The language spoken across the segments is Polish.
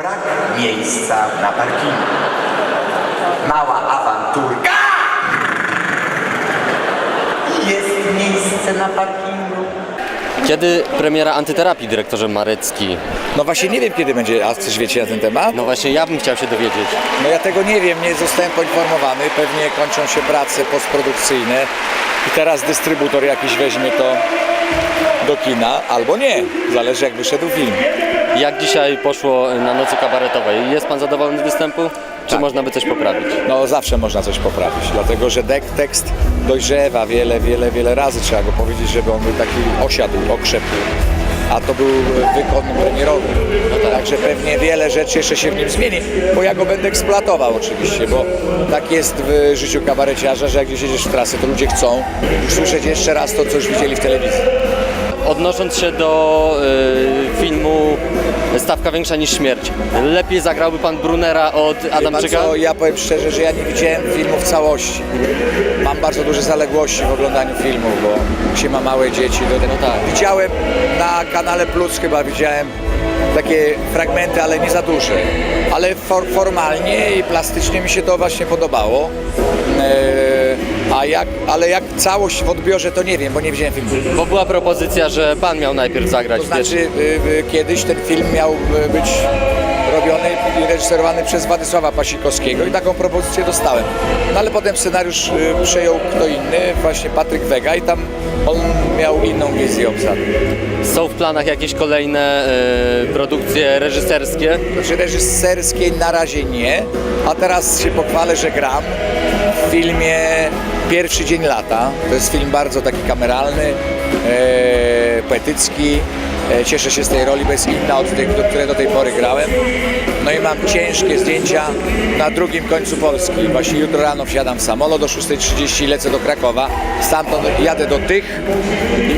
Brak miejsca na parkingu. Mała awanturka. I Jest miejsce na parkingu. Kiedy premiera antyterapii, dyrektorze Marecki? No właśnie nie wiem kiedy będzie, a coś wiecie na ten temat? No właśnie, ja bym chciał się dowiedzieć. No ja tego nie wiem, nie zostałem poinformowany. Pewnie kończą się prace postprodukcyjne i teraz dystrybutor jakiś weźmie to do kina, albo nie. Zależy jak wyszedł film. Jak dzisiaj poszło na nocy kabaretowej? Jest pan zadowolony z występu? Czy Tak. można by coś poprawić? No zawsze można coś poprawić, dlatego że dek, tekst dojrzewa wiele, wiele, wiele razy. Trzeba go powiedzieć, żeby on był taki osiadł, okrzepł. A to był wykon premierowy. Także pewnie wiele rzeczy jeszcze się w nim zmieni, bo ja go będę eksploatował oczywiście, bo tak jest w życiu kabareciarza, że jak gdzieś jedziesz w trasę, to ludzie chcą usłyszeć jeszcze raz to, co już widzieli w telewizji. Odnosząc się do y, filmu Stawka większa niż śmierć, lepiej zagrałby pan Brunera od Adamczyka? Bardzo, ja powiem szczerze, że ja nie widziałem filmu w całości. Mam bardzo duże zaległości w oglądaniu filmów, bo się ma małe dzieci. Do tego. No tak. Widziałem na kanale Plus chyba widziałem takie fragmenty, ale nie za duże. Ale for, formalnie i plastycznie mi się to właśnie podobało. Eee, a jak, ale jak całość w odbiorze to nie wiem, bo nie widziałem filmu. Bo była propozycja, że pan miał najpierw zagrać To znaczy y, y, kiedyś ten film miał y, być robiony i reżyserowany przez Władysława Pasikowskiego i taką propozycję dostałem. No ale potem scenariusz y, przejął kto inny, właśnie Patryk Wega i tam on miał inną wizję obsady. Są w planach jakieś kolejne y, produkcje reżyserskie? Znaczy reżyserskiej na razie nie, a teraz się pochwalę, że gram w filmie Pierwszy Dzień Lata. To jest film bardzo taki kameralny, e, poetycki. E, cieszę się z tej roli, bo jest inna od tych, do której do tej pory grałem. No i mam ciężkie zdjęcia na drugim końcu Polski. Właśnie jutro rano wsiadam w samolot do 6.30 lecę do Krakowa. Stamtąd jadę do Tych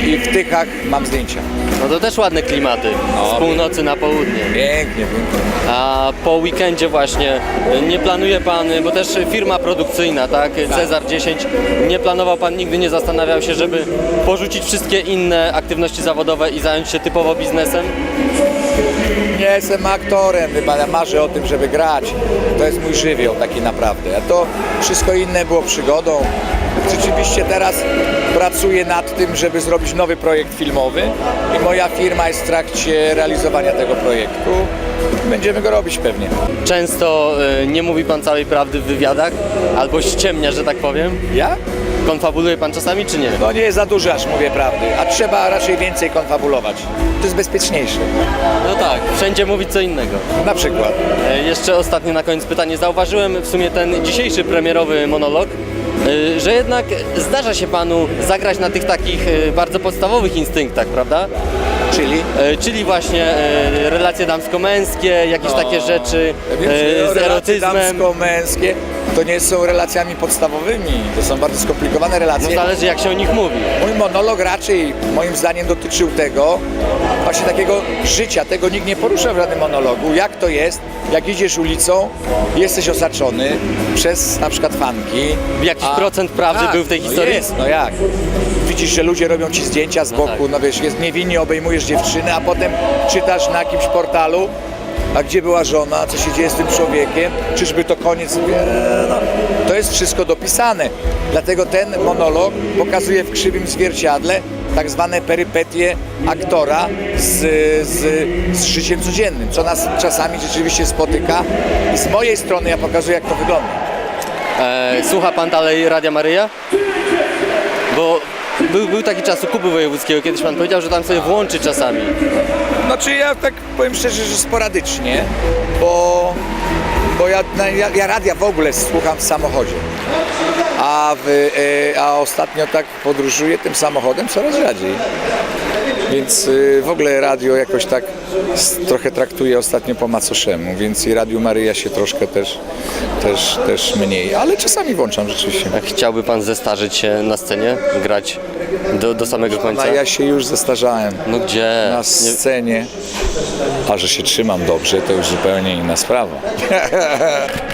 i, i w Tychach mam zdjęcia. No to też ładne klimaty. No, Z północy na południe. Pięknie, pięknie. A po weekendzie właśnie y, nie planuje pan, bo też firma produkcyjna, tak? Cezar 10. Nie planował pan, nigdy nie zastanawiał się, żeby porzucić wszystkie inne aktywności zawodowe i zająć się typowo biznesem? Nie jestem aktorem, chyba ja marzę o tym, żeby grać. To jest mój żywioł taki naprawdę. A to wszystko inne było przygodą. Rzeczywiście teraz pracuję nad tym, żeby zrobić nowy projekt filmowy i moja firma jest w trakcie realizowania tego projektu. Będziemy go robić pewnie. Często y, nie mówi pan całej prawdy w wywiadach, albo ściemnia, że tak powiem. Ja? Konfabuluje pan czasami, czy nie? No nie jest za dużo, aż mówię prawdy, a trzeba raczej więcej konfabulować. To jest bezpieczniejsze. No tak, wszędzie mówić co innego. Na przykład. E, Jeszcze ostatnie na koniec pytanie. Zauważyłem w sumie ten dzisiejszy premierowy monolog, e, że jednak zdarza się panu zagrać na tych takich e, bardzo podstawowych instynktach, prawda? Czyli E, Czyli właśnie e, relacje damsko-męskie, jakieś takie rzeczy e, z relacje erotyzmem. damsko-męskie to nie są relacjami podstawowymi, to są bardzo skomplikowane No relacje. zależy jak się o nich mówi. Mój monolog raczej moim zdaniem dotyczył tego, właśnie takiego życia, tego nikt nie porusza w żadnym monologu. Jak to jest, jak idziesz ulicą, jesteś osaczony przez na przykład fanki. Jakiś procent prawdy był w tej no historii? Jest, no jak? Widzisz, że ludzie robią ci zdjęcia z boku, tak. no wiesz, jest niewinnie obejmujesz dziewczynę, a potem czytasz na jakimś portalu, a gdzie była żona, co się dzieje z tym człowiekiem, czyżby to koniec? Nie, No, to jest wszystko dopisane. Dlatego ten monolog pokazuje w krzywym zwierciadle tak zwane perypetie aktora z, z, z życiem codziennym, co nas czasami rzeczywiście spotyka. I z mojej strony ja pokazuję, jak to wygląda. E, słucha pan dalej Radia Maryja? Bo był, był taki czas u Kuby Wojewódzkiego, kiedyś pan powiedział, że tam sobie włączy czasami. Znaczy ja tak powiem szczerze, że sporadycznie, bo, bo ja, ja, ja radia w ogóle słucham w samochodzie. A, w, e, a ostatnio tak podróżuję tym samochodem coraz rzadziej. Więc y, w ogóle radio jakoś tak trochę traktuję ostatnio po macoszemu, więc i Radiu Maryja się troszkę też, też, też mniej, ale czasami włączam rzeczywiście. A Chciałby pan zestarzyć się na scenie, grać do, do samego końca? A ja się już zestarzałem. No gdzie? na Nie, scenie. A że się trzymam dobrze, to już zupełnie inna sprawa.